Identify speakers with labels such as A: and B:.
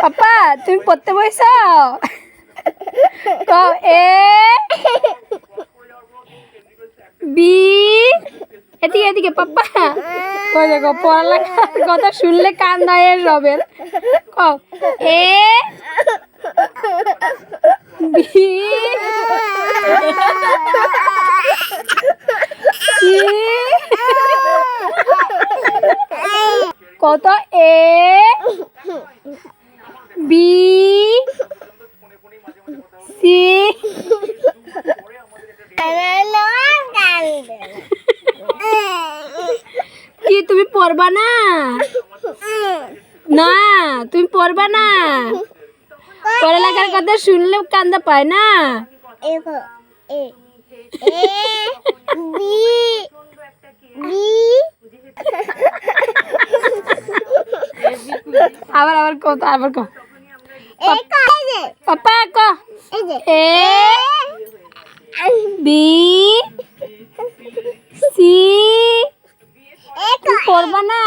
A: পাপা, তুমি পড়তে বইছ ক, এ, বি, এদিকে এদিকে পাপ্পা ওই দেখো, পড়ালেখার কথা শুনলে কান দায় ক, এ, বি। কত? A, B, C. কি, তুমি পড়বা না? না, তুমি পড়বা না? পড়ালেখার কথা শুনলে কান্দা পায় না? আবার আবার কো আবার কো পাপা কো এ বি সি পড়বা না?